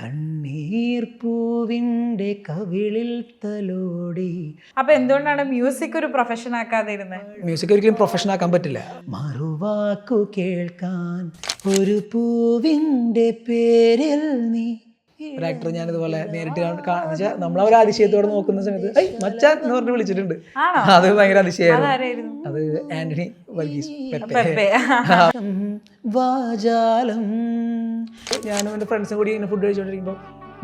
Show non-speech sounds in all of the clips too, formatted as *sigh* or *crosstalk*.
കണ്ണീർ പൂവിന്റെ കവിളിൽ തലോടി. അപ്പൊ എന്തുകൊണ്ടാണ് മ്യൂസിക് ഒരു പ്രൊഫഷൻ ആക്കാതെ ഇരുന്നത് മ്യൂസിക് ഒരിക്കലും പ്രൊഫഷൻ ആക്കാൻ പറ്റില്ല. മറുവാക്കു കേൾക്കാൻ ഒരു പൂവിന്റെ പേരിൽ നീ ഒരു ആക്ടർ ഞാൻ ഇതുപോലെ നേരിട്ട് വെച്ചാൽ നമ്മൾ അവർ അതിശയത്തോടെ നോക്കുന്ന സമയത്ത് ഐ മച്ചാൻ എന്ന് പറഞ്ഞ് വിളിച്ചിട്ടുണ്ട്? അത് ഭയങ്കര അതിശയമായിരുന്നു. അത് ആന്റണി വർഗീസ്. വാചാലം ഞാനും എന്റെ ഫ്രണ്ട്സും കൂടി ഇങ്ങനെ ഫുഡ് കഴിച്ചുകൊണ്ടിരിക്കുമ്പോൾ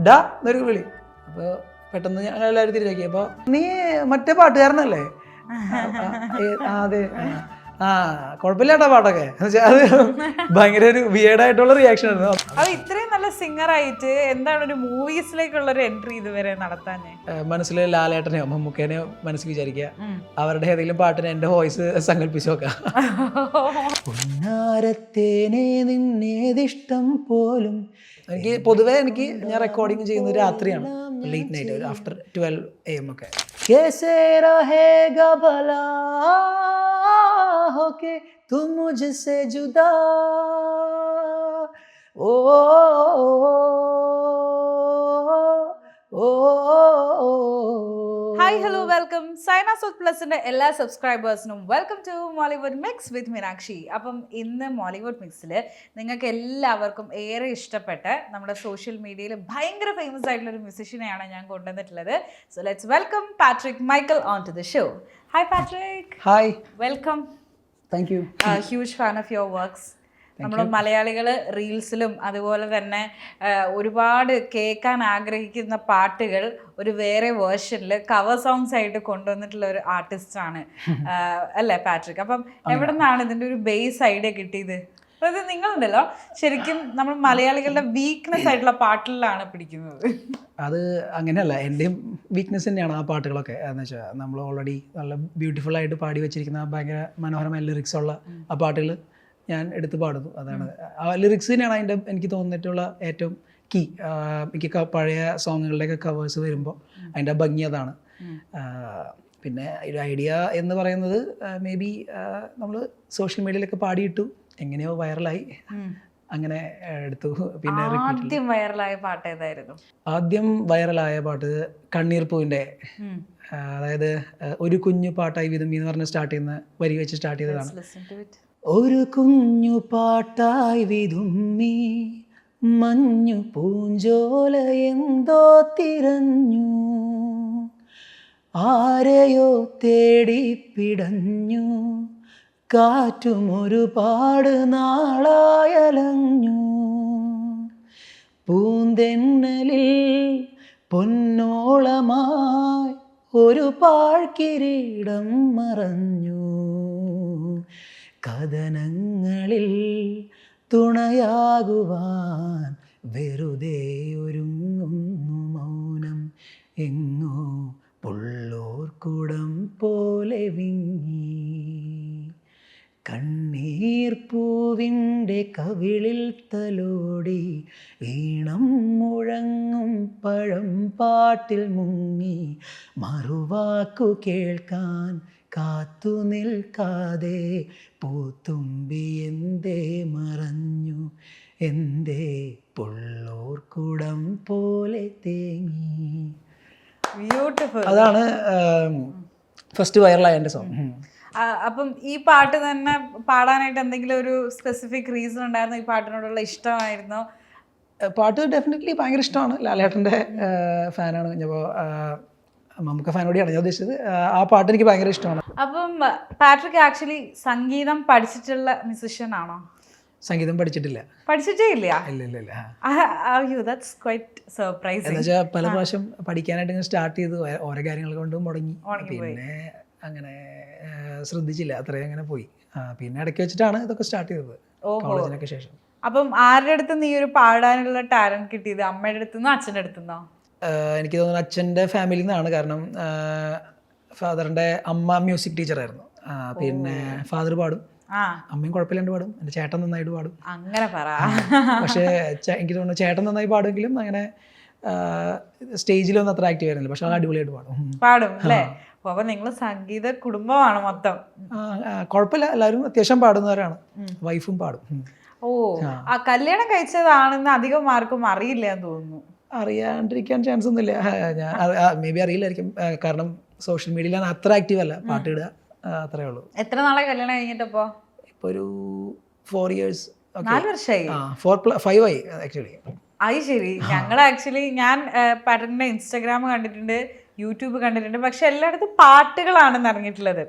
ഡാ എന്നൊരു വിളി. അപ്പോൾ പെട്ടെന്ന് ഞങ്ങൾ എല്ലാവരും തിരിച്ചു നോക്കി അപ്പോൾ നീ മറ്റേ പാട്ടുകാരനല്ലേ? അതെ ആ. കുഴപ്പമില്ലാട്ടാ പാട്ടൊക്കെ. അത് ഭയങ്കര ഒരു വിയേഡായിട്ടുള്ള റിയാക്ഷൻ ആയിരുന്നു. അത് ഇത്രയും നല്ല സിംഗർ ആയിട്ട് എന്താണ് ഒരു മൂവീസിലേക്കുള്ള ഒരു എൻട്രി ഇതുവരെ നടത്താൻ മനസ്സിൽ ലാലേട്ടനെയോ മമ്മൂക്കേനെയോ മനസ്സിൽ വിചാരിക്കുക. അവരുടെ ഏതെങ്കിലും പാട്ടിന് എന്റെ വോയിസ് സങ്കല്പിച്ച് നോക്കാം. പൊന്നാരത്തേനെ നിന്നേതിഷ്ടം പോലും എനിക്ക് പൊതുവേ എനിക്ക് ഞാൻ റെക്കോർഡിങ് ചെയ്യുന്നത് രാത്രിയാണ്. ലേറ്റ് നൈറ്റ് ഒരു ആഫ്റ്റർ ട്വൽവ് എ എം ഒക്കെ. कैसे रहेगा भला होके तुम मुझसे जुदा ओ ओ hi hello welcome Saina south പ്ലസിന്റെ എല്ലാ സബ്സ്ക്രൈബേഴ്സിനും welcome to Mollywood mix with Meenakshi അപ്പം ഇന്ന് മോളിവുഡ് മിക്സിൽ നിങ്ങൾക്ക് എല്ലാവർക്കും ഏറെ ഇഷ്ടപ്പെട്ട നമ്മുടെ സോഷ്യൽ മീഡിയയിൽ ഭയങ്കര ഫേമസ് ആയിട്ടുള്ള ഒരു മ്യൂസിഷ്യനെയാണ് ഞാൻ കൊണ്ടുവന്നിട്ടുള്ളത് so let's welcome Patrick Michael on to the show hi Patrick hi welcome thank you huge fan of your works നമ്മൾ മലയാളികൾ റീൽസിലും അതുപോലെ തന്നെ ഒരുപാട് കേൾക്കാൻ ആഗ്രഹിക്കുന്ന പാട്ടുകൾ ഒരു വേറെ വേർഷനിൽ കവർ സോങ്സ് ആയിട്ട് കൊണ്ടുവന്നിട്ടുള്ള ഒരു ആർട്ടിസ്റ്റാണ് അല്ലേ പാട്രിക് അപ്പം എവിടെ നിന്നാണ് ഇതിന്റെ ഒരു ബേസ് ഐഡിയ കിട്ടിയത്? അതായത് നിങ്ങളുണ്ടല്ലോ ശരിക്കും നമ്മൾ മലയാളികളുടെ വീക്ക്നെസ് ആയിട്ടുള്ള പാട്ടിലാണ് പിടിക്കുന്നത്. അത് അങ്ങനെയല്ല എന്റെയും വീക്ക്നെസ് തന്നെയാണ് ആ പാട്ടുകളൊക്കെ. എന്ന് വെച്ചാൽ നമ്മൾ ഓൾറെഡി നല്ല ബ്യൂട്ടിഫുൾ ആയിട്ട് പാടി വെച്ചിരിക്കുന്ന ഭയങ്കര മനോഹരമായ ലിറിക്സ് ഉള്ള ആ പാട്ടുകൾ ഞാൻ എടുത്ത് പാടുന്നു. അതാണ്. ആ ലിറിക്സ് തന്നെയാണ് അതിന്റെ എനിക്ക് തോന്നിയിട്ടുള്ള ഏറ്റവും കീ മിക്ക പഴയ സോങ്ങുകളുടെയൊക്കെ കവേഴ്സ് വരുമ്പോൾ അതിന്റെ ഭംഗി അതാണ്. പിന്നെ ഒരു ഐഡിയ എന്ന് പറയുന്നത് മേ ബി നമ്മൾ സോഷ്യൽ മീഡിയയിലൊക്കെ പാടിയിട്ടു എങ്ങനെയോ വൈറലായി. അങ്ങനെ എടുത്തു. പിന്നെ ആദ്യം വൈറലായ പാട്ട് ഏതായിരുന്നു? ആദ്യം വൈറലായ പാട്ട് കണ്ണീർ പൂവിന്റെ അതായത് ഒരു കുഞ്ഞു പാട്ടായി വിതുമ്പി എന്ന് പറഞ്ഞ് സ്റ്റാർട്ട് ചെയ്യുന്ന വരി വെച്ച് സ്റ്റാർട്ട് ചെയ്തതാണ്. ഒരു കുഞ്ഞു പാട്ടായി വിതുമ്മി മഞ്ഞു പൂഞ്ചോല എന്തോ തിരഞ്ഞു. ആരെയോ തേടി പിടഞ്ഞു. കാറ്റും ഒരുപാട് നാളായലഞ്ഞു. പൂന്തെന്നലിൽ പൊന്നോളമായി ഒരു പാഴ്കിരീടം മറഞ്ഞു. കഥനങ്ങളിൽ തുണയാകുവാൻ വെറുതെ ഒരുങ്ങുന്നു മൗനം. എങ്ങോ പുള്ളോർക്കുടം പോലെ വിങ്ങി. കണ്ണീർ പൂവിന്റെ കവിളിൽ തലോടി ഈണം മുഴങ്ങും പഴം പാട്ടിൽ മുങ്ങി മറുവാക്കു കേൾക്കാൻ കാത്തു നിൽക്കാതെ പൂത്തുമ്പി എന്തേ മറഞ്ഞു? എന്തേ പുള്ളോർക്കുടം പോലെ തേങ്ങി? ബ്യൂട്ടിഫുൾ അതാണ് ഫസ്റ്റ് വൈറലായ എന്റെ സോങ് അപ്പം ഈ പാട്ട് തന്നെ പാടാനായിട്ട് എന്തെങ്കിലും ഒരു സ്പെസിഫിക് റീസൺ ഉണ്ടായിരുന്നു? ഈ പാട്ടിനോടുള്ള ഇഷ്ടമായിരുന്നോ? പാട്ട് ഡെഫിനറ്റ്ലി ഭയങ്കര ഇഷ്ടമാണ്. ലാലേട്ടന്റെ ഫാനാണ്. അപ്പോൾ നമുക്ക് ഫാനോടിയാണ് ഞാൻ ഉദ്ദേശിച്ചത്. ആ പാട്ട് എനിക്ക് ഭയങ്കര ഇഷ്ടമാണ്. അപ്പം പാട്രിക് ആക്ച്വലി സംഗീതം പഠിച്ചിട്ടുള്ള മ്യൂസിഷ്യൻ ആണോ? സംഗീതം പഠിച്ചിട്ടില്ല. പഠിച്ചിട്ടേ ഇല്ല? ഇല്ല ഇല്ല ഇല്ല. ദാറ്റ്സ് ക്വൈറ്റ് സർപ്രൈസിങ് എന്ന് വെച്ചാൽ പല പ്രാവശ്യം പഠിക്കാനായിട്ട് ഇങ്ങനെ സ്റ്റാർട്ട് ചെയ്ത് ഓരോ കാര്യങ്ങൾ കൊണ്ട് മുടങ്ങി. പിന്നെ അങ്ങനെ ശ്രദ്ധിച്ചില്ല. അത്രയും അങ്ങനെ പോയി. പിന്നെ ഇടയ്ക്ക് വെച്ചിട്ടാണ് ഇതൊക്കെ സ്റ്റാർട്ട് ചെയ്തത്. കോളേജിനൊക്കെ ശേഷം. അപ്പം ആരുടെ അടുത്ത് നീ ഒരു പാടാനുള്ള ടാലന്റ് കിട്ടിയത്? അമ്മയുടെ അടുത്തുനിന്നോ അച്ഛന്റെ അടുത്തു നിന്നോ എനിക്ക് തോന്നുന്നു അച്ഛന്റെ ഫാമിലിയിൽ നിന്നാണ്. കാരണം ഫാദറിന്റെ അമ്മ മ്യൂസിക് ടീച്ചറായിരുന്നു. പിന്നെ ഫാദർ പാടും. അമ്മയും കുഴപ്പമില്ലാണ്ട് പാടും. എന്റെ ചേട്ടൻ നന്നായിട്ട് പാടും. അങ്ങനെ പറ. പക്ഷേ എനിക്ക് തോന്നുന്നു ചേട്ടൻ നന്നായി പാടുമെങ്കിലും അങ്ങനെ സ്റ്റേജിലൊന്നും അത്ര ആക്റ്റീവ് ആയിരുന്നില്ല. പക്ഷെ അടിപൊളിയായിട്ട് പാടും. പാടും അല്ലേ? അപ്പൊ അപ്പൊ നിങ്ങൾ സംഗീത കുടുംബമാണ് മൊത്തം. കുഴപ്പമില്ല എല്ലാവരും അത്യാവശ്യം പാടുന്നവരാണ്. വൈഫും പാടും. ഓ ആ. കല്യാണം കഴിച്ചതാണെന്ന് അധികം ആർക്കും അറിയില്ല എന്ന് തോന്നുന്നു. അറിയാണ്ടിരിക്കാൻ ചാൻസ് ഒന്നുമില്ല. ഞാൻ മേ ബി അറിയില്ലായിരിക്കും. കാരണം സോഷ്യൽ മീഡിയയിൽ ഞാൻ അത്ര ആക്റ്റീവ് അല്ല. പാട്ട് ഇടുക അത്രേ ഉള്ളൂ. എത്ര നാളെ കല്യാണം കഴിഞ്ഞിട്ടപ്പോ? ഇപ്പൊ ഒരു ഫോർ ഇയേഴ്സ് നാല് വർഷമായി ഫോർ ഫൈവ് ആയി ആക്ച്വലി അത് ശരി. ഞങ്ങൾ ആക്ച്വലി ഞാൻ പാറ്റേണിന്റെ ഇൻസ്റ്റാഗ്രാം കണ്ടിട്ടുണ്ട്. യൂട്യൂബ് കണ്ടിട്ടുണ്ട്. പക്ഷെ എല്ലായിടത്തും പാട്ടുകളാണ് ഇറങ്ങിയിട്ടുള്ളത്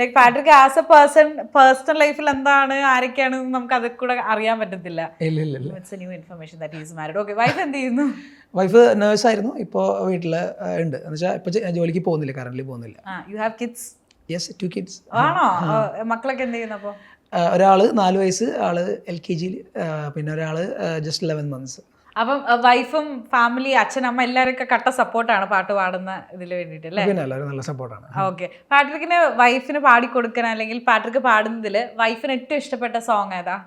like Patrick as a person personal ലൈഫിൽ എന്താണ് ആരൊക്കെയാണ് നമുക്ക് അത് കൂടെ അറിയാൻ പറ്റത്തില്ല. New information that is married okay wife എന്ത് ചെയ്യുന്നു? വൈഫ് നേഴ്സായിരുന്നു ഇപ്പോൾ വീട്ടിൽ ഉണ്ട്. എന്ന് വെച്ചാൽ ഇപ്പോൾ ജോലിക്ക് പോകുന്നില്ല കറന്റ് പോകുന്നില്ല. You have kids yes two kids ആണോ? മക്കളൊക്കെ എന്ത് ചെയ്യുന്നു അപ്പോൾ ഒരാൾ നാല് വയസ്സ് ആൾ എൽ കെ ജിയിൽ പിന്നെ ഒരാൾ ജസ്റ്റ് ലെവൻ മന്ത്സ് അപ്പം വൈഫും ഫാമിലി അച്ഛൻ അമ്മ ഒക്കെ കട്ട സപ്പോർട്ടാണ് പാട്ട് പാടുന്ന ഇതിൽ വേണ്ടിയിട്ട് അല്ലേ? പിന്നെ എല്ലാവരും നല്ല സപ്പോർട്ടാണ്. ഓക്കെ. പാട്രിക്കിന് വൈഫിന് പാടിക്കൊടുക്കാൻ അല്ലെങ്കിൽ പാട്രിക്ക് പാടുന്നതിൽ വൈഫിന് ഏറ്റവും ഇഷ്ടപ്പെട്ട സോങ് ഏതാ?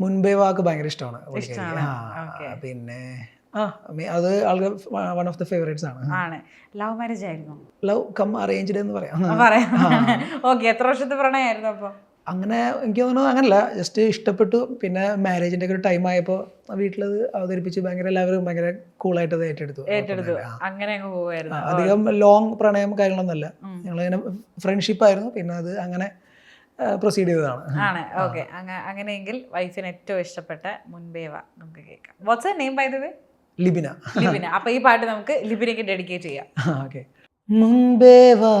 മുൻപേ വാക്ക് ഭയങ്കര ഇഷ്ടമാണ്. പിന്നെ ആ അത് ആൾക്ക് വൺ ഓഫ് ദ ഫേവറേറ്റ്സ് ആണ്. ആണ്. ലവ് മാരേജ് ആയിരുന്നു? ലവ് കം അറേഞ്ച്ഡ് എന്ന് പറയാം. പറയാം. ഓക്കെ എത്ര വർഷത്തെ പ്രണയമായിരുന്നു അപ്പൊ? അങ്ങനെ എനിക്ക് തോന്നുന്നു അങ്ങനല്ല. ജസ്റ്റ് ഇഷ്ടപ്പെട്ടു. പിന്നെ മാരേജിന്റെ ഒക്കെ ഒരു ടൈം ആയപ്പോൾ വീട്ടിലത് അവതരിപ്പിച്ച്. ഭയങ്കര എല്ലാവരും ഭയങ്കര കൂളായിട്ട് അത് ഏറ്റെടുത്തു. ഏറ്റെടുത്തു. അങ്ങനെ അധികം ലോങ് പ്രണയം കാര്യങ്ങളൊന്നുമല്ല. ഞങ്ങളിങ്ങനെ ഫ്രണ്ട്ഷിപ്പ് ആയിരുന്നു. പിന്നെ അത് അങ്ങനെ പ്രൊസീഡ് ചെയ്തതാണ്. ആണ്. ഓക്കെ. അങ്ങനെയെങ്കിൽ വൈഫിന് ഏറ്റവും ഇഷ്ടപ്പെട്ട മുൻപേവ നമുക്ക് കേൾക്കാം. What's name by the way Libina. Libina. അപ്പൊ ഈ പാട്ട് നമുക്ക് ലിബിനയ്ക്ക് ഡെഡിക്കേറ്റ് ചെയ്യാം. ഓക്കെ. മുൻപേ വാ.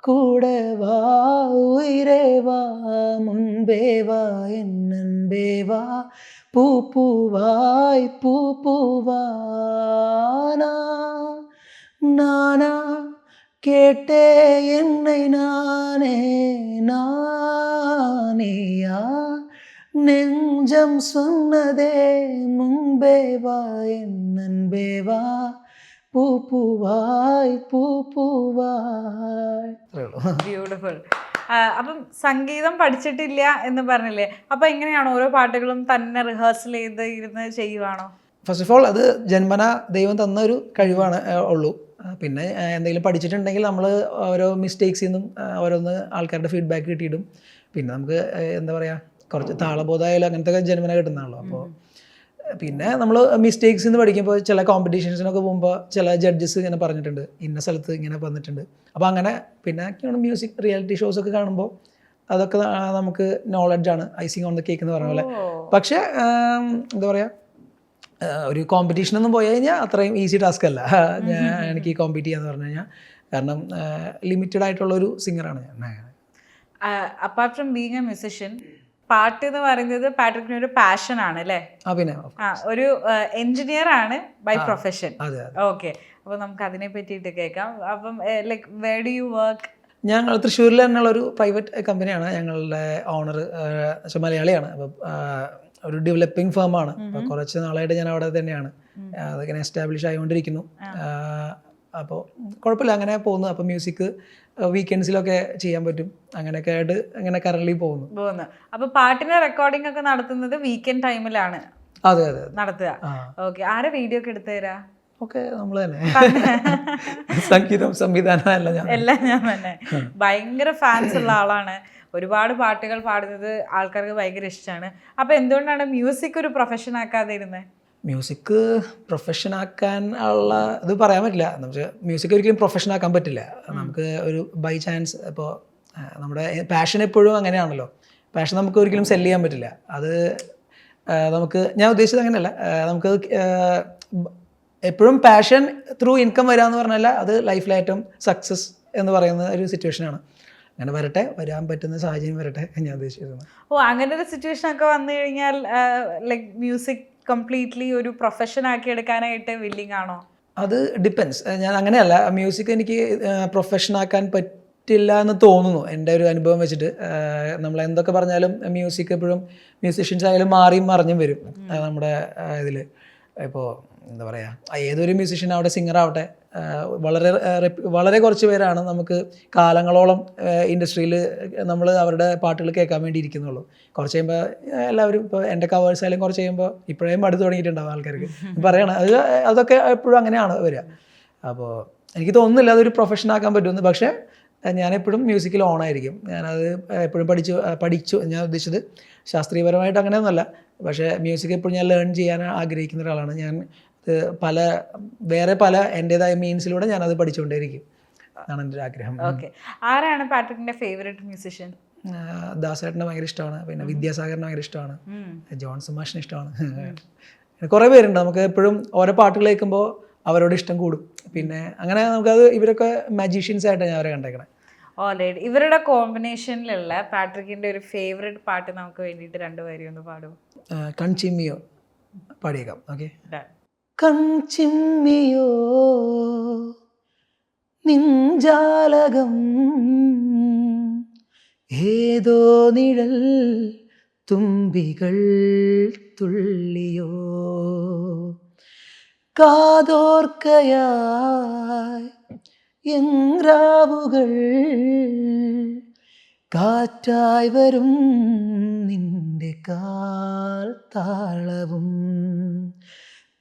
கூடவா? உயிரேவா? முன்பேவா? என் அன்பேவா? பூ பூவாய் பூ பூவானா நானா? கேட்டே என்னை நானே நானேயா? நெஞ்சம் சொன்னதே முன்பேவா? என் அன்பேவா? ബ്യൂട്ടിഫുൾ അപ്പം സംഗീതം പഠിച്ചിട്ടില്ല എന്ന് പറഞ്ഞില്ലേ? അപ്പൊ എങ്ങനെയാണ് ഓരോ പാട്ടുകളും തന്നെ റിഹേഴ്സൽ ചെയ്ത് ഇരുന്ന് ചെയ്യുവാണോ? ഫസ്റ്റ് ഓഫ് ഓൾ അത് ജന്മന ദൈവം തന്ന ഒരു കഴിവാണ് ഉള്ളൂ. പിന്നെ എന്തെങ്കിലും പഠിച്ചിട്ടുണ്ടെങ്കിൽ നമ്മൾ ഓരോ മിസ്റ്റേക്സിൽ നിന്നും ഓരോന്ന് ആൾക്കാരുടെ ഫീഡ്ബാക്ക് കിട്ടിയിടും. പിന്നെ നമുക്ക് എന്താ പറയുക കുറച്ച് താളബോധമായാലും അങ്ങനത്തെ ജന്മന കിട്ടുന്നതാണല്ലോ. അപ്പോൾ പിന്നെ നമ്മൾ മിസ്റ്റേക്സ് എന്ന് പഠിക്കുമ്പോൾ ചില കോമ്പറ്റീഷൻസിനൊക്കെ പോകുമ്പോൾ ചില ജഡ്ജസ് ഇങ്ങനെ പറഞ്ഞിട്ടുണ്ട്. ഇന്ന സ്ഥലത്ത് ഇങ്ങനെ വന്നിട്ടുണ്ട്. അപ്പോൾ അങ്ങനെ പിന്നെ മ്യൂസിക് റിയാലിറ്റി ഷോസ് ഒക്കെ കാണുമ്പോൾ അതൊക്കെ നമുക്ക് നോളജാണ് ഐസിങ് ഓൺ ദ കേക്ക് എന്ന് പറഞ്ഞ പോലെ. പക്ഷേ എന്താ പറയുക ഒരു കോമ്പറ്റീഷൻ ഒന്നും പോയി കഴിഞ്ഞാൽ അത്രയും ഈസി ടാസ്ക് അല്ല. ഞാൻ എനിക്ക് കോമ്പീറ്റ് ചെയ്യാന്ന് പറഞ്ഞു കഴിഞ്ഞാൽ കാരണം ലിമിറ്റഡ് ആയിട്ടുള്ള ഒരു സിംഗറാണ് ഞാൻ. Apart from being a musician പാട്ട് എന്ന് പറയുന്നത് പാട്രിക്കിന് ഒരു പാഷൻ ആണ് അല്ലേ ആ ഒരു എഞ്ചിനീയർ ആണ് ബൈ പ്രൊഫഷൻ. ഓക്കെ. അപ്പൊ നമുക്ക് അതിനെ പറ്റിയിട്ട് കേൾക്കാം. അപ്പം like where do you work ഞങ്ങൾ തൃശ്ശൂരിൽ തന്നെയുള്ള ഒരു പ്രൈവറ്റ് കമ്പനിയാണ്. ഞങ്ങളുടെ ഓണർ മലയാളിയാണ്. അപ്പം ഒരു ഡെവലപ്പിംഗ് ഫേമാണ് ആണ്. കുറച്ച് നാളായിട്ട് ഞാൻ അവിടെ തന്നെയാണ്. അതിങ്ങനെ എസ്റ്റാബ്ലിഷ് ആയിക്കൊണ്ടിരിക്കുന്നു. അപ്പോൾ കുഴപ്പമില്ല അങ്ങനെ പോകുന്നു. അപ്പോൾ മ്യൂസിക് വീക്കെൻഡ്സിലൊക്കെ ചെയ്യാൻ പറ്റും. അങ്ങനെയൊക്കെ ആയിട്ട് അങ്ങനെ കറൻലി പോകുന്നു. പോകുന്നു. അപ്പോൾ പാട്ടിന് റെക്കോർഡിംഗ് ഒക്കെ നടത്തുന്നത് വീക്കെൻഡ് ടൈമിലാണ് അതെ അതെ നടത്തുക. ഓക്കെ ആരെ വീഡിയോ ഒക്കെ എടുത്തു തരാ? ഓക്കെ നമ്മൾ തന്നെ. *laughs* സംഗീതം സംവിധാനം എല്ലാം ഞാൻ എല്ലാം ഞാൻ തന്നെ. ഭയങ്കര ഫാൻസ് ഉള്ള ആളാണ്. ഒരുപാട് പാട്ടുകൾ പാടുന്നത് ആൾക്കാർക്ക് ഭയങ്കര ഇഷ്ടമാണ് അപ്പോൾ എന്തുകൊണ്ടാണ് മ്യൂസിക് ഒരു പ്രൊഫഷൻ ആക്കാതെ ഇരുന്നത് മ്യൂസിക് പ്രൊഫഷൻ ആക്കാൻ ഉള്ള ഇത് പറയാൻ പറ്റില്ല. നമുക്ക് മ്യൂസിക് ഒരിക്കലും പ്രൊഫഷൻ ആക്കാൻ പറ്റില്ല നമുക്ക് ഒരു ബൈ ചാൻസ് ഇപ്പോൾ നമ്മുടെ പാഷൻ എപ്പോഴും അങ്ങനെയാണല്ലോ. പാഷൻ നമുക്ക് ഒരിക്കലും സെൽ ചെയ്യാൻ പറ്റില്ല. അത് നമുക്ക് ഞാൻ ഉദ്ദേശിച്ചത് അങ്ങനെയല്ല. നമുക്ക് എപ്പോഴും പാഷൻ ത്രൂ ഇൻകം വരിക എന്ന് പറഞ്ഞാൽ അത് ലൈഫിലെ ഏറ്റവും സക്സസ് എന്ന് പറയുന്ന ഒരു സിറ്റുവേഷനാണ് അങ്ങനെ വരട്ടെ വരാൻ പറ്റുന്ന സാഹചര്യം വരട്ടെ ഞാൻ ഉദ്ദേശിച്ചിരുന്നു ഓ അങ്ങനെ ഒരു സിറ്റുവേഷൻ ഒക്കെ വന്നു കഴിഞ്ഞാൽ ലൈക്ക് മ്യൂസിക് കംപ്ലീറ്റ്ലി ഒരു പ്രൊഫഷൻ ആക്കി എടുക്കാനായിട്ട് വില്ലിങ് ആണോ? അത് ഡിപ്പെൻസ് ഞാൻ അങ്ങനെയല്ല. മ്യൂസിക് എനിക്ക് പ്രൊഫഷൻ ആക്കാൻ പറ്റില്ല എന്ന് തോന്നുന്നു. എന്റെ ഒരു അനുഭവം വെച്ചിട്ട്. നമ്മൾ എന്തൊക്കെ പറഞ്ഞാലും മ്യൂസിക് എപ്പോഴും മ്യൂസിഷ്യൻസ് ആയാലും മാറിയും മറിഞ്ഞും വരും. നമ്മുടെ ഇതിൽ ഇപ്പോൾ എന്താ പറയുക ഏതൊരു മ്യൂസിഷ്യൻ ആവട്ടെ സിംഗർ ആവട്ടെ വളരെ വളരെ കുറച്ച് പേരാണ് നമുക്ക് കാലങ്ങളോളം ഇൻഡസ്ട്രിയിൽ നമ്മൾ അവരുടെ പാട്ടുകൾ കേൾക്കാൻ വേണ്ടി ഇരിക്കുന്നുള്ളൂ. കുറച്ച് കഴിയുമ്പോൾ എല്ലാവരും ഇപ്പോൾ എന്റെ കവേഴ്സ് ആയാലും കുറച്ച് കഴിയുമ്പോൾ ഇപ്പോഴേ മടുത്ത് തുടങ്ങിയിട്ടുണ്ടാവും ആൾക്കാർക്ക്. പറയണം. അത് അതൊക്കെ എപ്പോഴും അങ്ങനെയാണ് വരിക. അപ്പോൾ എനിക്ക് തോന്നുന്നില്ല അതൊരു പ്രൊഫഷൻ ആക്കാൻ പറ്റുമെന്ന്. പക്ഷേ ഞാൻ എപ്പോഴും മ്യൂസിക്കിൽ ഓൺ ആയിരിക്കും. ഞാനത് എപ്പോഴും പഠിച്ചു പഠിച്ചു. ഞാൻ ഉദ്ദേശിച്ചത് ശാസ്ത്രീയപരമായിട്ട് അങ്ങനെയൊന്നുമല്ല. പക്ഷേ മ്യൂസിക് എപ്പോഴും ഞാൻ ലേൺ ചെയ്യാൻ ആഗ്രഹിക്കുന്ന ഒരാളാണ്. ഞാൻ പല വേറെ പല എന്റെതായ മീൻസിലൂടെ ഞാനത് പഠിച്ചുകൊണ്ടേയിരിക്കും അതാണ് എന്റെ ഒരു ആഗ്രഹം ഓക്കെ. ആരാണ് പാട്രിക്കിന്റെ ഫേവറേറ്റ് മ്യൂസിഷ്യൻ ദാസേട്ടനെ ഭയങ്കര ഇഷ്ടമാണ്. പിന്നെ വിദ്യാസാഗറിനെ ഭയങ്കര ഇഷ്ടമാണ്. ജോൺ മാഷിനെ ഇഷ്ടമാണ്. *laughs* കുറേ പേരുണ്ട്. നമുക്ക് എപ്പോഴും ഓരോ പാട്ടുകൾ കേൾക്കുമ്പോൾ അവരോട് ഇഷ്ടം കൂടും. പിന്നെ അങ്ങനെ നമുക്കത് ഇവരൊക്കെ മജീഷ്യൻസ് ആയിട്ടാണ് ഞാൻ അവരെ കണ്ടേക്കണേ. ഓൾറെഡി ഇവരുടെ കോമ്പിനേഷനിലുള്ള പാട്രിക്കിന്റെ ഒരു ഫേവറേറ്റ് പാട്ട് നമുക്ക് വേണ്ടിയിട്ട് രണ്ടുപേരും ഒന്ന് പാടും കൺചിമ്മിയോ പാടിയേക്കാം. ഓക്കെ. കൺചിമ്മിയോ നിഞ്ചാലകം ഏതോ നിഴൽ തുമ്പികൾ തുള്ളിയോ? കാതോർക്കയായി എങ്രാവുകൾ കാറ്റായി വരും നിന്റെ കാൽ താളവും.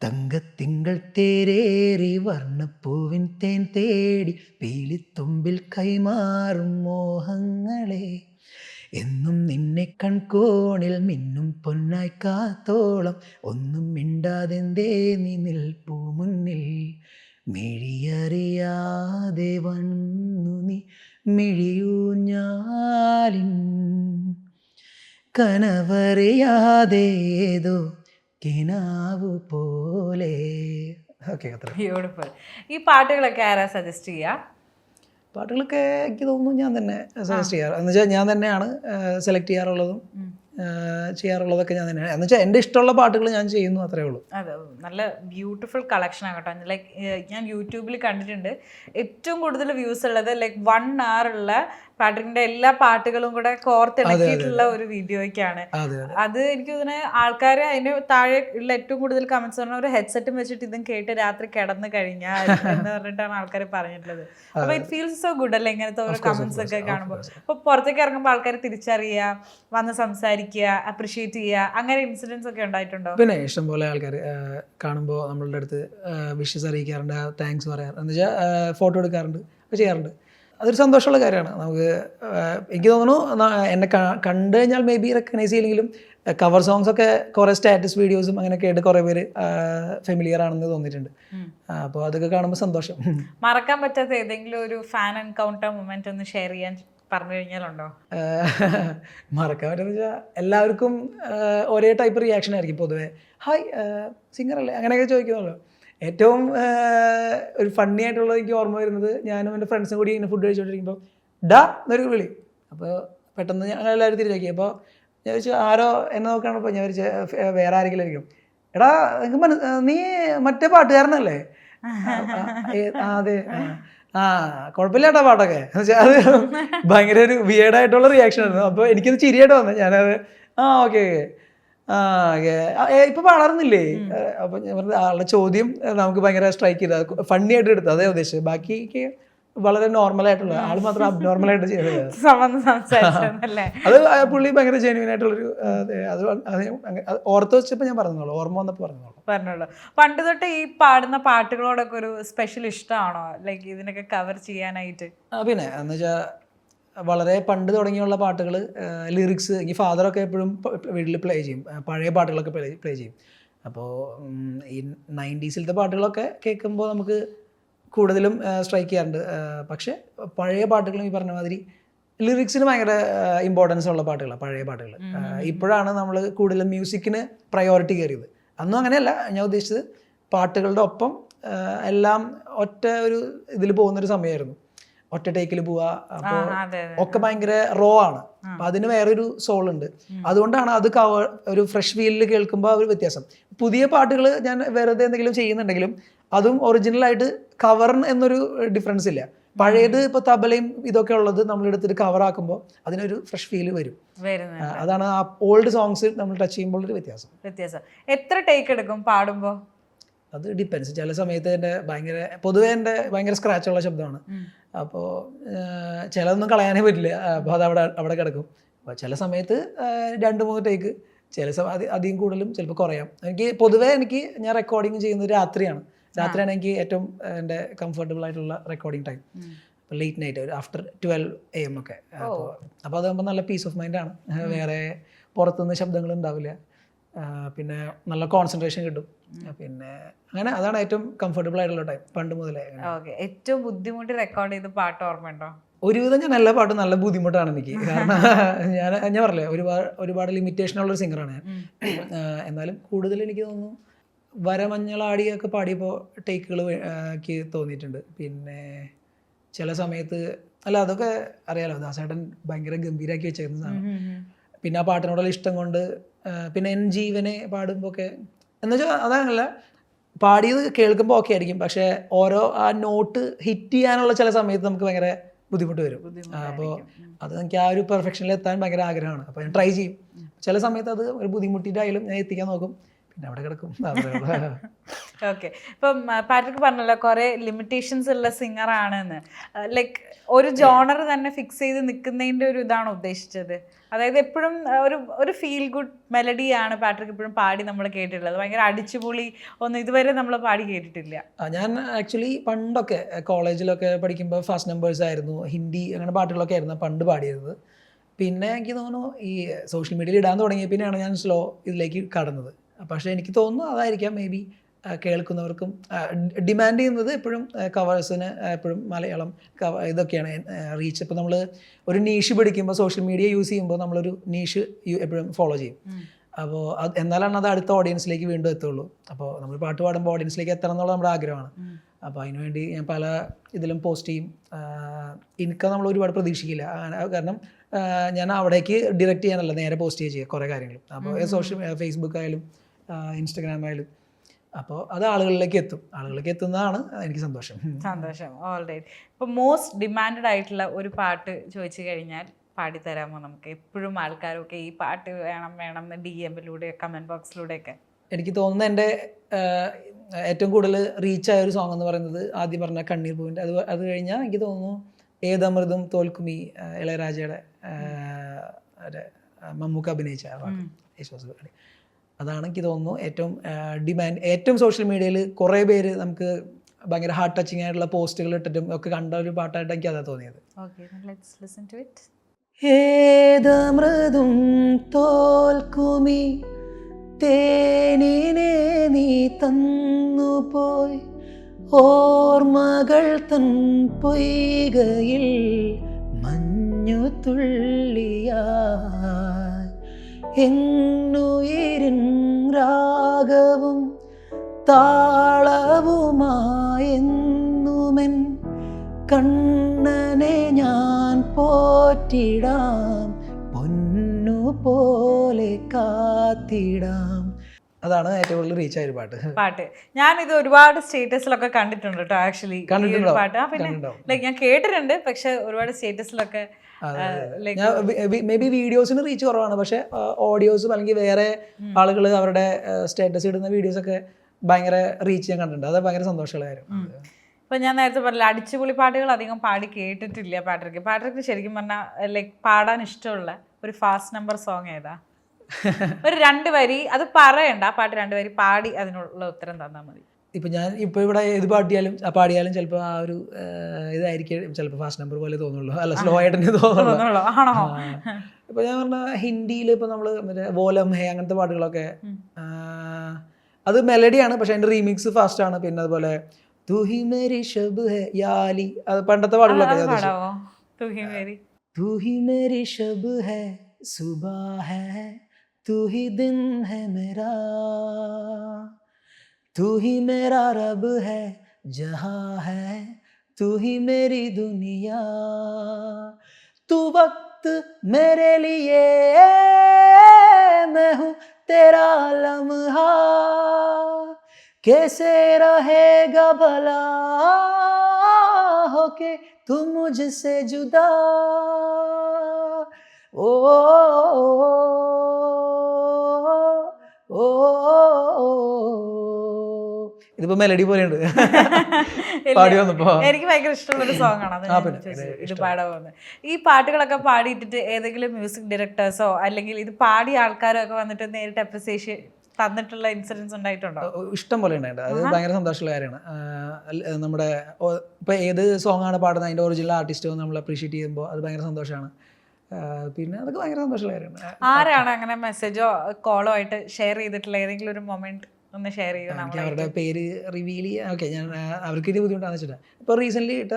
തങ്കത്തിങ്കൾ തേരേറി വർണപ്പൂവിൻ തേൻ തേടി പീലിത്തുമ്പിൽ കൈമാറും മോഹങ്ങളെ. എന്നും നിന്നെ കൺകോണിൽ മിന്നും പൊന്നായി കാത്തോളം ഒന്നും മിണ്ടാതെന്തേ നീ നിൽപ്പൂ മുന്നിൽ? മിഴിയറിയാതെ വന്നു നീ മിഴിയൂഞ്ഞാലിൻ. കനവറിയാതെ ഏതോ കിനാവു പോലെ. ഓക്കെ അത്ര. ബ്യൂട്ടിഫുൾ ഈ പാട്ടുകളൊക്കെ ആരാ സജസ്റ്റ് ചെയ്യാ? പാട്ടുകളൊക്കെ എനിക്ക് തോന്നുന്നു ഞാൻ തന്നെ സജസ്റ്റ് ചെയ്യാറ്. എന്ന് വെച്ചാൽ ഞാൻ തന്നെയാണ് സെലക്ട് ചെയ്യാറുള്ളതും. ചെയ്യാറുള്ളതൊക്കെ ഞാൻ തന്നെയാണ്. എന്ന് വെച്ചാൽ എന്റെ ഇഷ്ടമുള്ള പാട്ടുകൾ ഞാൻ ചെയ്യുന്നു അത്രേ ഉള്ളൂ. അതെ നല്ല ബ്യൂട്ടിഫുൾ കളക്ഷൻ ആണ് കേട്ടോ. ലൈക്ക് ഞാൻ യൂട്യൂബിൽ കണ്ടിട്ടുണ്ട്. ഏറ്റവും കൂടുതൽ വ്യൂസ് ഉള്ളത് ലൈക്ക് വൺ അവർ ഉള്ള പാട്രിക്കിന്റെ എല്ലാ പാട്ടുകളും കൂടെ കോർത്തിണക്കിയിട്ടുള്ള ഒരു വീഡിയോയ്ക്കാണ് അതെ എനിക്ക് തോന്നുന്നത് ആൾക്കാർ അതിന് താഴെ ഉള്ള ഏറ്റവും കൂടുതൽ കമന്റ്സ് പറഞ്ഞ ഒരു ഹെഡ്സെറ്റും വെച്ചിട്ട് ഇതും കേട്ട് രാത്രി കിടന്നു കഴിഞ്ഞാൽ *laughs* എന്ന് പറഞ്ഞിട്ടാണ് ആൾക്കാർ പറഞ്ഞിട്ടുള്ളത്. അപ്പൊ ഇറ്റ് ഫീൽസ് സോ ഗുഡ് അല്ലേ ഇങ്ങനത്തെ ഓരോ കമന്റ്സ് ഒക്കെ കാണുമ്പോൾ അപ്പൊ പുറത്തേക്ക് ഇറങ്ങുമ്പോൾ ആൾക്കാർ തിരിച്ചറിയുക വന്ന് സംസാരിക്കുക അപ്രിഷിയേറ്റ് ചെയ്യുക അങ്ങനെ ഇൻസിഡൻസ് ഒക്കെ ഉണ്ടായിട്ടുണ്ടോ? പിന്നെ ഇഷ്ടംപോലെ ആൾക്കാർ കാണുമ്പോൾ നമ്മളുടെ അടുത്ത് വിഷസ് അറിയിക്കാറുണ്ട് താങ്ക്സ് പറയാറുണ്ട് എന്ന് വെച്ചാൽ ഫോട്ടോ എടുക്കാറുണ്ട് ചെയ്യാറുണ്ട്. അതൊരു സന്തോഷമുള്ള കാര്യമാണ്. നമുക്ക് എനിക്ക് തോന്നുന്നു എന്നെ കണ്ടു കഴിഞ്ഞാൽ മേ ബി റെക്കഗ്നൈസ് ചെയ്യില്ലെങ്കിലും കവർ സോങ്സ് ഒക്കെ കുറേ സ്റ്റാറ്റസ് വീഡിയോസും അങ്ങനെയൊക്കെ ആയിട്ട് കുറേ പേര് ഫെമിലിയർ ആണെന്ന് തോന്നിയിട്ടുണ്ട്. അപ്പോൾ അതൊക്കെ കാണുമ്പോൾ സന്തോഷം. മറക്കാൻ പറ്റാത്ത ഏതെങ്കിലും ഒരു ഫാൻ എൻകൗണ്ടർ മൊമെന്റ് ഒന്ന് ഷെയർ ചെയ്യാൻ പറഞ്ഞു കഴിഞ്ഞാലുണ്ടോ? മറക്കാൻ പറ്റുന്ന വെച്ചാൽ എല്ലാവർക്കും ഒരേ ടൈപ്പ് റിയാക്ഷൻ ആയിരിക്കും പൊതുവെ. ഹായ് സിംഗർ അല്ലേ? അങ്ങനെയൊക്കെ ചോദിക്കുന്നുള്ളൂ. ഏറ്റവും ഒരു ഫണ്ണി ആയിട്ടുള്ളത് എനിക്ക് ഓർമ്മ വരുന്നത് ഞാനും എന്റെ ഫ്രണ്ട്സും കൂടി ഇങ്ങനെ ഫുഡ് കഴിച്ചുകൊണ്ടിരിക്കുമ്പോൾ ഡാ എന്നൊരു വിളി. അപ്പോൾ പെട്ടെന്ന് ഞങ്ങൾ എല്ലാവരും തിരിച്ചാക്കി. അപ്പോൾ ഞാൻ ചോദിച്ചു ആരോ എന്നെ നോക്കുകയാണപ്പോൾ ഞാൻ വിളിച്ച "ഫ- വേറെ ആരെങ്കിലും ആയിരിക്കും. എടാ നിനക്ക് മന നീ മറ്റേ പാട്ടുകാരനല്ലേ? *laughs* അതെ ആ. ആ കുഴപ്പമില്ല കേട്ടോ പാട്ടൊക്കെ അത് ഭയങ്കര ഒരു വിയേഡായിട്ടുള്ള റിയാക്ഷൻ ആയിരുന്നു. അപ്പോൾ എനിക്കത് ചിരിയായിട്ട് വന്നു. ഞാനത് ആ ഓക്കെ ഓക്കെ ആ ഓക്കെ ഇപ്പൊ പാടാറുന്നില്ലേ അപ്പൊ ആളുടെ ചോദ്യം നമുക്ക് ഭയങ്കര സ്ട്രൈക്ക് ചെയ്ത. ഫണ്ണി ആയിട്ട് എടുത്തു. അതേ ഉദ്ദേശിച്ചത്. ബാക്കിക്ക് വളരെ നോർമൽ ആയിട്ടുള്ള ആൾ മാത്രം അബ്നോർമൽ ആയിട്ട് ചെയ്തത്. അത് പുള്ളി ഭയങ്കര ജെനുവിൻ ആയിട്ടുള്ളൊരു അതെ, ഓർത്ത് വെച്ചപ്പോൾ ഞാൻ പറഞ്ഞോളൂ ഓർമ്മ വന്നപ്പോൾ പറഞ്ഞോളൂ. പറഞ്ഞോളൂ. പണ്ട് തൊട്ട് ഈ പാടുന്ന പാട്ടുകളോടൊക്കെ ഒരു സ്പെഷ്യൽ ഇഷ്ടമാണോ ലൈക്ക് ഇതിനൊക്കെ കവർ ചെയ്യാനായിട്ട്? പിന്നെ എന്ന് വെച്ചാൽ വളരെ പണ്ട് തുടങ്ങിയുള്ള പാട്ടുകൾ ലിറിക്സ് ഈ ഫാദറൊക്കെ എപ്പോഴും വീട്ടിൽ പ്ലേ ചെയ്യും. പഴയ പാട്ടുകളൊക്കെ പ്ലേ പ്ലേ ചെയ്യും. അപ്പോൾ ഈ നയന്റീസിലത്തെ പാട്ടുകളൊക്കെ കേൾക്കുമ്പോൾ നമുക്ക് കൂടുതലും സ്ട്രൈക്ക് ചെയ്യാറുണ്ട്. പക്ഷേ പഴയ പാട്ടുകളും ഈ പറഞ്ഞ മാതിരി ലിറിക്സിന് ഭയങ്കര ഇമ്പോർട്ടൻസ് ഉള്ള പാട്ടുകളാണ് പഴയ പാട്ടുകൾ ഇപ്പോഴാണ് നമ്മൾ കൂടുതലും മ്യൂസിക്കിന് പ്രയോറിറ്റി കയറിയത്. അന്നും അങ്ങനെയല്ല. ഞാൻ ഉദ്ദേശിച്ചത് പാട്ടുകളുടെ ഒപ്പം എല്ലാം ഒറ്റ ഒരു ഇതിൽ പോകുന്നൊരു സമയമായിരുന്നു. ഒറ്റ ടേക്കിൽ പോവാ അപ്പോൾ ഒക്കെ ഭയങ്കര റോ ആണ്. അപ്പം അതിന് വേറൊരു സോൾ ഉണ്ട്. അതുകൊണ്ടാണ് അത് കവർ ഒരു ഫ്രഷ് ഫീലിൽ കേൾക്കുമ്പോൾ ഒരു വ്യത്യാസം. പുതിയ പാട്ടുകൾ ഞാൻ വെറുതെ എന്തെങ്കിലും ചെയ്യുന്നുണ്ടെങ്കിലും അതും ഒറിജിനൽ ആയിട്ട് കവർ എന്നൊരു ഡിഫറൻസ് ഇല്ല. പഴയത് ഇപ്പൊ തബലയും ഇതൊക്കെ ഉള്ളത് നമ്മൾ എടുത്തിട്ട് കവർ ആക്കുമ്പോൾ അതിനൊരു ഫ്രഷ് ഫീൽ വരും. അതാണ് ആ ഓൾഡ് സോങ്സ് നമ്മൾ ടച്ച് ചെയ്യുമ്പോൾ ഒരു വ്യത്യാസം. വ്യത്യാസം. എത്ര ടേക്ക് എടുക്കും പാടുമ്പോ? അത് ഡിപ്പെൻസ് ചില സമയത്ത് എന്റെ ഭയങ്കര പൊതുവേ എന്റെ ഭയങ്കര സ്ക്രാച്ച് ഉള്ള ശബ്ദമാണ്. അപ്പോൾ ചിലതൊന്നും കളയാനേ പറ്റില്ല. അപ്പോൾ അത് അവിടെ അവിടെ കിടക്കും. അപ്പോൾ ചില സമയത്ത് രണ്ട് മൂന്ന് ടേക്ക് ചില സമയം അധി- അധികം കൂടുതലും ചിലപ്പോൾ കുറയാം. എനിക്ക് പൊതുവേ എനിക്ക് ഞാൻ റെക്കോർഡിങ് ചെയ്യുന്നത് രാത്രിയാണ്. രാത്രിയാണ് എനിക്ക് ഏറ്റവും എന്റെ കംഫർട്ടബിൾ ആയിട്ടുള്ള റെക്കോർഡിംഗ് ടൈം ലേറ്റ് നൈറ്റ് ഒരു ആഫ്റ്റർ ട്വൽവ് എ എം ഒക്കെ. അപ്പോൾ അപ്പോൾ അതാകുമ്പോൾ നല്ല പീസ് ഓഫ് മൈൻഡാണ് വേറെ പുറത്തുനിന്ന് ശബ്ദങ്ങൾ ഉണ്ടാവില്ല. പിന്നെ നല്ല കോൺസെൻട്രേഷൻ കിട്ടും. പിന്നെ അങ്ങനെ അതാണ് ഏറ്റവും കംഫർട്ടബിൾ ആയിട്ടുള്ള ടൈം പണ്ട് മുതലേ. ഏറ്റവും ബുദ്ധിമുട്ടി റെക്കോർഡ് ചെയ്ത പാട്ട് ഓർമ്മയുണ്ടോ? ഒരുവിധം ഞാൻ എല്ലാ പാട്ടും നല്ല ബുദ്ധിമുട്ടാണ് എനിക്ക്. കാരണം *laughs* ഞാൻ ഞാൻ പറഞ്ഞില്ലേ ഒരുപാട് ഒരുപാട് ലിമിറ്റേഷൻ ഉള്ള ഒരു സിംഗറാണ് ഞാൻ. എന്നാലും കൂടുതൽ എനിക്ക് തോന്നുന്നു വരമഞ്ഞളാടിയൊക്കെ പാടിയപ്പോൾ ടേക്കുകൾ എനിക്ക് തോന്നിയിട്ടുണ്ട്. പിന്നെ ചില സമയത്ത് അല്ല അതൊക്കെ അറിയാലോ ദാസേട്ടൻ ഭയങ്കര ഗംഭീരാക്കി വെച്ചേക്കുന്ന സാധനം. പിന്നെ ആ പാട്ടിനോടുള്ള ഇഷ്ടം കൊണ്ട് പിന്നെ എൻ ജീവനെ പാടുമ്പോൾ ഒക്കെ എന്നുവെച്ചാൽ അതാണല്ല പാടിയത് കേൾക്കുമ്പോൾ ഓക്കെ ആയിരിക്കും. പക്ഷേ ഓരോ ആ നോട്ട് ഹിറ്റ് ചെയ്യാനുള്ള ചില സമയത്ത് നമുക്ക് ഭയങ്കര ബുദ്ധിമുട്ട് വരും. അപ്പോൾ അത് എനിക്ക് ആ ഒരു പെർഫെക്ഷനിൽ എത്താൻ ഭയങ്കര ആഗ്രഹമാണ്. അപ്പോൾ ഞാൻ ട്രൈ ചെയ്യും. ചില സമയത്ത് അത് ഒരു ബുദ്ധിമുട്ടിയിട്ടായാലും ഞാൻ എത്തിക്കാൻ നോക്കും. പിന്നെ അവിടെ കിടക്കും. ഓക്കെ *laughs* ഇപ്പം പാട്രിക് പറഞ്ഞല്ലോ കുറെ ലിമിറ്റേഷൻസ് ഉള്ള സിംഗർ ആണെന്ന്. ലൈക്ക് ഒരു ജോണർ തന്നെ ഫിക്സ് ചെയ്ത് നിൽക്കുന്നതിന്റെ ഒരു ഇതാണ് ഉദ്ദേശിച്ചത്. അതായത് എപ്പോഴും ഒരു ഒരു ഫീൽ ഗുഡ് മെലഡി ആണ് പാട്രിക് എപ്പോഴും പാടി നമ്മൾ കേട്ടിട്ടുള്ളത്. ഭയങ്കര അടിച്ചുപൊളി ഒന്നും ഇതുവരെ നമ്മൾ പാടി കേട്ടിട്ടില്ല. ഞാൻ ആക്ച്വലി പണ്ടൊക്കെ കോളേജിലൊക്കെ പഠിക്കുമ്പോൾ ഫസ്റ്റ് നമ്പേഴ്സ് ആയിരുന്നു ഹിന്ദി അങ്ങനെ പാട്ടുകളൊക്കെ ആയിരുന്നു പണ്ട് പാടിയിരുന്നത്. പിന്നെ എനിക്ക് തോന്നുന്നു ഈ സോഷ്യൽ മീഡിയയിൽ ഇടാൻ തുടങ്ങിയ പിന്നെയാണ് ഞാൻ സ്ലോ ഇതിലേക്ക് കടന്നത്. പക്ഷേ എനിക്ക് തോന്നുന്നു അതായിരിക്കാം മേ ബി കേൾക്കുന്നവർക്കും ഡിമാൻഡ് ചെയ്യുന്നത് എപ്പോഴും കവേഴ്സിന് എപ്പോഴും മലയാളം കവ ഇതൊക്കെയാണ് റീച്ച് ഇപ്പോൾ നമ്മൾ ഒരു നീഷ് പിടിക്കുമ്പോൾ സോഷ്യൽ മീഡിയ യൂസ് ചെയ്യുമ്പോൾ നമ്മളൊരു നീഷ് എപ്പോഴും ഫോളോ ചെയ്യും. അപ്പോൾ അത് എന്നാലാണ് അത് അടുത്ത ഓഡിയൻസിലേക്ക് വീണ്ടും എത്തുള്ളൂ. അപ്പോൾ നമ്മൾ പാട്ട് പാടുമ്പോൾ ഓഡിയൻസിലേക്ക് എത്തണം എന്നുള്ള നമ്മുടെ ആഗ്രഹമാണ്. അപ്പോൾ അതിനുവേണ്ടി ഞാൻ പല ഇതിലും പോസ്റ്റ് ചെയ്യും. ഇൻകം നമ്മൾ ഒരുപാട് പ്രതീക്ഷിക്കില്ല. കാരണം ഞാൻ അവിടേക്ക് ഡിറക്റ്റ് ചെയ്യാനല്ല നേരെ പോസ്റ്റ് ചെയ്യുക കുറേ കാര്യങ്ങൾ അപ്പോൾ സോഷ്യൽ ഫേസ്ബുക്ക് ആയാലും ഇൻസ്റ്റഗ്രാം ആയാലും അപ്പോൾ അത് ആളുകളിലേക്ക് എത്തും. ആളുകളിലേക്ക് എത്തുന്നതാണ് എനിക്ക് സന്തോഷം. സന്തോഷം. ഓൾ റൈറ്റ് ഇപ്പം മോസ്റ്റ് ഡിമാൻഡ് ആയിട്ടുള്ള ഒരു പാട്ട് ചോദിച്ചു കഴിഞ്ഞാൽ പാടിത്തരാമോ നമുക്ക്? എപ്പോഴും ആൾക്കാരൊക്കെ ഈ പാട്ട് വേണം വേണം എന്ന് ഡി എമ്മിലൂടെ കമന്റ് ബോക്സിലൂടെയൊക്കെ എനിക്ക് തോന്നുന്ന എന്റെ ഏറ്റവും കൂടുതൽ റീച്ചായ ഒരു സോങ് എന്ന് പറയുന്നത് ആദ്യം പറഞ്ഞ കണ്ണീർ പൂവിന്റെ. അത് അത് കഴിഞ്ഞാൽ എനിക്ക് തോന്നുന്നു ഏതമൃതും തോൽക്കുമി ഇളയരാജയുടെ മമ്മൂക്ക അഭിനയിച്ച പാട്ട്. യേശുദാസ് അതാണ് എനിക്ക് തോന്നുന്നു ഏറ്റവും ഡിമാൻഡ് ഏറ്റവും സോഷ്യൽ മീഡിയയിൽ കുറേ പേര് നമുക്ക് ഭയങ്കര ഹാർട്ട് ടച്ചിങ് ആയിട്ടുള്ള പോസ്റ്റുകൾ ഇട്ടിട്ടും ഒക്കെ കണ്ട ഒരു പാട്ടായിട്ട് എനിക്ക് അതാ തോന്നിയത് okay let's listen to it ഏതമൃതും തോൽക്കുമി തേനിനെ നീ തന്നുപോയി ഓർമ്മകൾ തൻ പൊയ്കയിൽ മഞ്ഞു തുള്ളിയായി എന്നുയിരിൻ രാഗവും താളവുമായെന്നുമെൻ കണ്ണനെ ഞാൻ പോറ്റിടാം പൊന്നു പോലെ കാത്തിടാം. അതാണ് ഏറ്റവും കൂടുതൽ റീച്ച് ആയ പാട്ട്. പാട്ട്. ഞാൻ ഇത് ഒരുപാട് സ്റ്റേറ്റസിലൊക്കെ കണ്ടിട്ടുണ്ട് കേട്ടോ ആക്ച്വലി? പാട്ട്. പിന്നെ. ലൈക്ക് ഞാൻ കേട്ടിട്ടുണ്ട് പക്ഷെ ഒരുപാട് സ്റ്റേറ്റസിലൊക്കെ മേ ബി വീഡിയോസിന് റീച്ച് കുറവാണ്. പക്ഷെ ഓഡിയോസും അല്ലെങ്കിൽ വേറെ ആളുകൾ അവരുടെ സ്റ്റേറ്റസ് ഇടുന്ന വീഡിയോസ് ഒക്കെ ഭയങ്കര റീച്ച് ഞാൻ കണ്ടിട്ടുണ്ട്. അത് ഭയങ്കര സന്തോഷമുള്ള കാര്യം ഇപ്പം ഞാൻ നേരത്തെ പറഞ്ഞില്ല അടിച്ചുപൊളി പാട്ടുകൾ അധികം പാടി കേട്ടിട്ടില്ല പാട്രിക്ക്. പാട്രിക്ക് ശരിക്കും പറഞ്ഞാൽ ലൈക്ക് പാടാൻ ഇഷ്ടമുള്ള ഒരു ഫാസ്റ്റ് നമ്പർ സോങ് ഏതാ? *laughs* ഒരു രണ്ട് വരി അത് പറയണ്ട. ആ പാട്ട് രണ്ട് വരി പാടി അതിനുള്ള ഉത്തരം തന്നാൽ മതി. ഇപ്പം ഞാൻ ഇപ്പോൾ ഇവിടെ ഏത് പാട്ടിയാലും ആ പാടിയാലും ചിലപ്പോൾ ആ ഒരു ഇതായിരിക്കും ചിലപ്പോൾ ഫാസ്റ്റ് നമ്പർ പോലെ തോന്നുള്ളൂ. അല്ല സ്ലോ ആയിട്ട് തന്നെ തോന്നുന്നുള്ളൂ ഇപ്പം ഞാൻ പറഞ്ഞ ഹിന്ദിയിൽ ഇപ്പോൾ നമ്മൾ മറ്റേ വോലം ഹേ അങ്ങനത്തെ പാട്ടുകളൊക്കെ അത് മെലഡിയാണ് പക്ഷെ അതിന്റെ റീമിക്സ് ഫാസ്റ്റ് ആണ്. പിന്നെ അതുപോലെ യാലി അത് പണ്ടത്തെ പാട്ടുകളൊക്കെ സുബാ ഹെ ദിൻ ഹെ മേരാ तू ही मेरा रब है जहाँ है तू ही मेरी दुनिया तू वक्त मेरे लिए मैं हूँ तेरा लम्हा कैसे रहेगा भला होके तू मुझसे जुदा ओ ഓ ഇതിപ്പോ മെലഡി പോലെയുണ്ട്. *laughs* പാടി വന്നപ്പോ. എനിക്ക് ഭയങ്കര ഇഷ്ടമുള്ള ഒരു സോങ് *laughs* ആണ് ഈ പാട്ടുകളൊക്കെ പാടിയിട്ടിട്ട് ഏതെങ്കിലും മ്യൂസിക് ഡയറക്ടേഴ്സോ അല്ലെങ്കിൽ ഇത് പാടിയ ആൾക്കാരോ ഒക്കെ വന്നിട്ട് നേരിട്ട് അപ്രിസിയേഷൻ തന്നിട്ടുള്ള ഇൻസിഡൻസ് ഉണ്ടായിട്ടുണ്ടോ? ഇഷ്ടം പോലെ ഉണ്ടായിട്ട് അത് ഭയങ്കര സന്തോഷമുള്ള കാര്യമാണ്. നമ്മുടെ ഇപ്പൊ ഏത് സോങ് ആണ് പാടുന്നത്? അതിന്റെ ഒറിജിനൽ ആർട്ടിസ്റ്റ് നമ്മൾ അപ്രീഷിയേറ്റ് ചെയ്യുമ്പോൾ അത് ഭയങ്കര സന്തോഷമാണ്. പിന്നെ അതൊക്കെ ഭയങ്കര സന്തോഷമുള്ള കാര്യമാണ്. ആരാണ് അങ്ങനെ മെസ്സേജോ കോളോ ആയിട്ട് ഷെയർ ചെയ്തിട്ടുള്ള ഏതെങ്കിലും ഒരു മൊമെന്റ് ഒന്ന് ഷെയർ ചെയ്ത് അവരുടെ പേര് റിവീൽ ചെയ്യാൻ ഓക്കെ ഞാൻ അവർക്ക് ഇത് ബുദ്ധിമുട്ടാന്ന് വെച്ചിട്ടാ. ഇപ്പോൾ റീസെന്റ്ലി ഇട്ട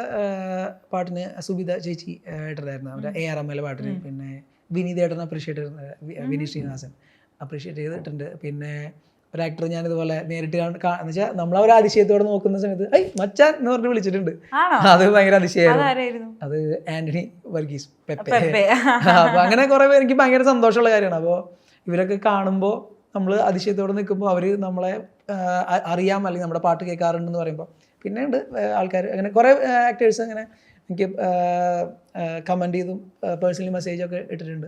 പാട്ടിന് സുബിത ചേച്ചി ഇട്ടതായിരുന്നു അവരുടെ എ ആർ എം എൽ പാട്ടിന്. പിന്നെ വിനീത് ഏട്ടൻ അപ്രീഷിയേറ്റ് വിനീത് ശ്രീനിവാസൻ അപ്രീഷിയേറ്റ് ചെയ്തിട്ടുണ്ട്. പിന്നെ ഒരു ആക്ടർ ഞാൻ ഇതുപോലെ നേരിട്ട് എന്ന് വെച്ചാൽ നമ്മൾ അവർ അതിശയത്തോടെ നോക്കുന്ന സമയത്ത് ഐ മച്ചാൻ എന്ന് പറഞ്ഞ് വിളിച്ചിട്ടുണ്ട്. അത് ഭയങ്കര അതിശയമായിരുന്നു. അതാരായിരുന്നു? അത് ആന്റണി വർഗീസ് പെപ്പെ. *laughs* അപ്പൊ അങ്ങനെ കുറെ പേര് എനിക്ക് ഭയങ്കര സന്തോഷമുള്ള കാര്യമാണ്. അപ്പോൾ ഇവരൊക്കെ കാണുമ്പോൾ നമ്മൾ അതിശയത്തോടെ നിൽക്കുമ്പോൾ അവർ നമ്മളെ അറിയാം അല്ലെങ്കിൽ നമ്മുടെ പാട്ട് കേൾക്കാറുണ്ടെന്ന് പറയുമ്പോൾ പിന്നെ ഉണ്ട് ആൾക്കാർ അങ്ങനെ കുറേ ആക്ടേഴ്സ് അങ്ങനെ എനിക്ക് കമന്റ് ചെയ്തും പേഴ്സണലി മെസ്സേജ് ഒക്കെ ഇട്ടിട്ടുണ്ട്.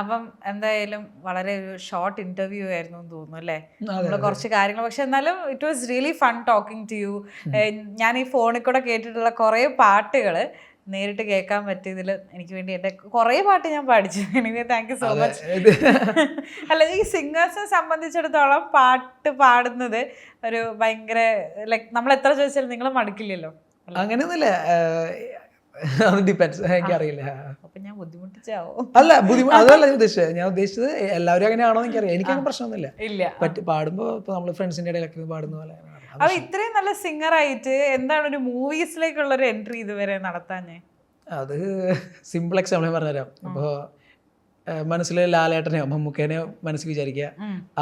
അപ്പം എന്തായാലും വളരെ ഒരു ഷോർട്ട് ഇന്റർവ്യൂ ആയിരുന്നു എന്ന് തോന്നുന്നു അല്ലേ? നമ്മൾ കുറച്ച് കാര്യങ്ങൾ പക്ഷെ എന്നാലും it was really fun talking to you ഞാൻ ഈ ഫോണിൽ കൂടെ കേട്ടിട്ടുള്ള കുറേ പാട്ടുകൾ നേരിട്ട് കേൾക്കാൻ പറ്റിയതിൽ എനിക്ക് വേണ്ടി എന്റെ കുറേ പാട്ട് ഞാൻ പാടിച്ചു. എനിക്ക് താങ്ക് യു സോ മച്ച് അല്ല ഈ സിംഗേഴ്സിനെ സംബന്ധിച്ചിടത്തോളം പാട്ട് പാടുന്നത് ഒരു ഭയങ്കര ലൈക്ക് നമ്മൾ എത്ര ചോദിച്ചാലും നിങ്ങൾ മടുക്കില്ലല്ലോ. അങ്ങനെയൊന്നുമില്ല. അത് എനിക്കറിയില്ല. അപ്പൊ ഞാൻ ബുദ്ധിമുട്ടിച്ചാവോ? അല്ല ബുദ്ധിമുട്ട് അതല്ല ഞാൻ ഉദ്ദേശിച്ചത്. ഞാൻ ഉദ്ദേശിച്ചത് എല്ലാവരും അങ്ങനെയാണോ എനിക്കറിയാം എനിക്കങ്ങനെ പ്രശ്നമൊന്നുമില്ല. ഇല്ല. പറ്റി പാടുമ്പോൾ ഇപ്പൊ നമ്മൾ ഫ്രണ്ട്സിന്റെ ഇടയിലൊക്കെ പാടുന്ന പോലെ. അപ്പൊ ഇത്രയും നല്ല സിംഗർ ആയിട്ട് എന്താണ് ഒരു മൂവീസിലേക്കുള്ള ഒരു എൻട്രി ഇതുവരെ നടത്താഞ്ഞേ? അത് സിമ്പിൾ എക്സാമ്പിൾ പറഞ്ഞുതരാം. ഇപ്പോൾ മനസ്സിൽ ലാലേട്ടനെയോ മമ്മൂക്കേനെയോ മനസ്സിൽ വിചാരിക്കുക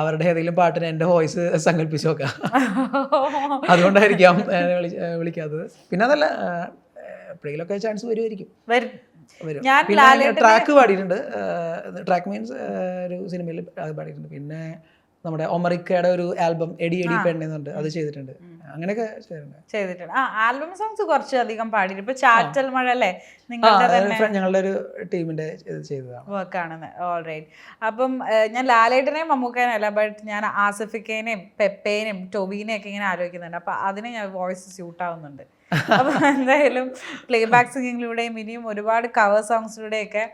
അവരുടെ ഏതെങ്കിലും പാട്ടിന് എന്റെ വോയിസ് സങ്കല്പിച്ച് നോക്കുക. *laughs* അതുകൊണ്ടായിരിക്കാം വിളിക്കാത്തത്. പിന്നെ അതല്ല എപ്പോഴെങ്കിലൊക്കെ ചാൻസ് വരുമായിരിക്കും ട്രാക്ക് പാടിയിട്ടുണ്ട്. ട്രാക്ക് മീൻസ് ഒരു സിനിമയിൽ അത് പാടിയിട്ടുണ്ട്. പിന്നെ നമ്മുടെ ഒമറിക്കയുടെ ഒരു ആൽബം എടി എടി പെണ്ണെന്നുണ്ട് അത് ചെയ്തിട്ടുണ്ട്. അങ്ങനെയൊക്കെ ചെയ്തിട്ടുണ്ട്. ചെയ്തിട്ടുണ്ട്. ആ ആൽബം സോങ്സ് കുറച്ച് അധികം പാടി ഇപ്പൊ ചാറ്റൽ മഴ അല്ലേ? ഞങ്ങളുടെ ഒരു ടീമിന്റെ ഇത് ചെയ്തതാണ്. ഓൾറൈറ്റ് അപ്പം ഞാൻ ലാലേട്ടനെയും അല്ല ബട്ട് ഞാൻ ആസിഫിക്കേനെയും പെപ്പേനെയും ടൊബീനെയും ഒക്കെ ഇങ്ങനെ ആലോചിക്കുന്നുണ്ട്. അപ്പൊ അതിനെ ഞാൻ വോയിസ് സ്യൂട്ട് ആവുന്നുണ്ട്. അപ്പൊ എന്തായാലും പ്ലേ ബാക്ക് സിംഗിങ്ങിലൂടെയും ഇനിയും ഒരുപാട് കവർ സോങ്സിലൂടെയൊക്കെ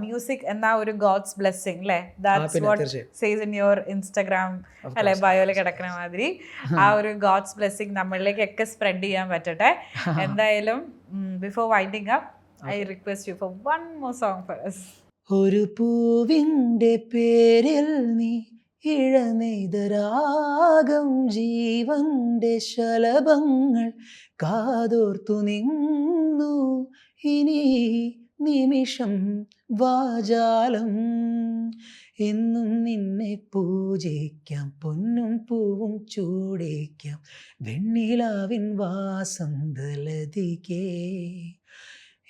മ്യൂസിക് എന്ന ഒരു ഗോഡ്സ് ബ്ലെസ്സിങ് അല്ലേ that's what says in your Instagram അല്ലെ ബയോയിൽ കിടക്കുന്ന മാതിരി. ആ ഒരു ഗോഡ്സ് ബ്ലെസ്സിങ് നമ്മളിലേക്കൊക്കെ സ്പ്രെഡ് ചെയ്യാൻ പറ്റട്ടെ. എന്തായാലും before winding up I request you for one more song for us. ഒരു പൂവിന്റെ പേരിൽ നീ ഇഴനെയ്തരാഗം ജീവന്റെ ശലഭങ്ങൾ കാതോർത്തു നിന്നു. ഇനി നിമിഷം വാചാലം. എന്നും നിന്നെ പൂജിക്കാം പൊന്നും പൂവും ചൂടിക്കാം. വെണ്ണിലാവിൻ വാസന്തലതികേ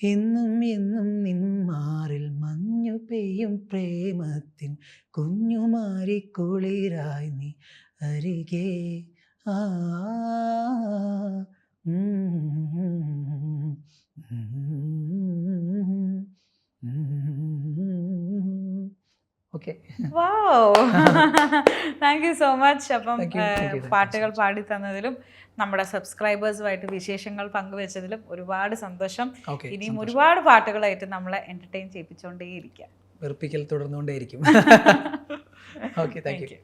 എന്നും എന്നും നിന്മാറിൽ മഞ്ഞു പെയ്യും പ്രേമത്തിൻ കുഞ്ഞുമാരി കുളിരായി നീ അരികെ. ആ okay thank you so much അപ്പം പാട്ടുകൾ പാടി തന്നതിലും നമ്മുടെ സബ്സ്ക്രൈബേഴ്സുമായിട്ട് വിശേഷങ്ങൾ പങ്കുവെച്ചതിലും ഒരുപാട് സന്തോഷം. ഇനിയും ഒരുപാട് പാട്ടുകളായിട്ട് നമ്മളെ എന്റർടൈൻ ചെയ്യിപ്പിച്ചുകൊണ്ടേയിരിക്കാം വെറുപ്പിക്കൽ തുടർന്നുകൊണ്ടേയിരിക്കും. Okay thank you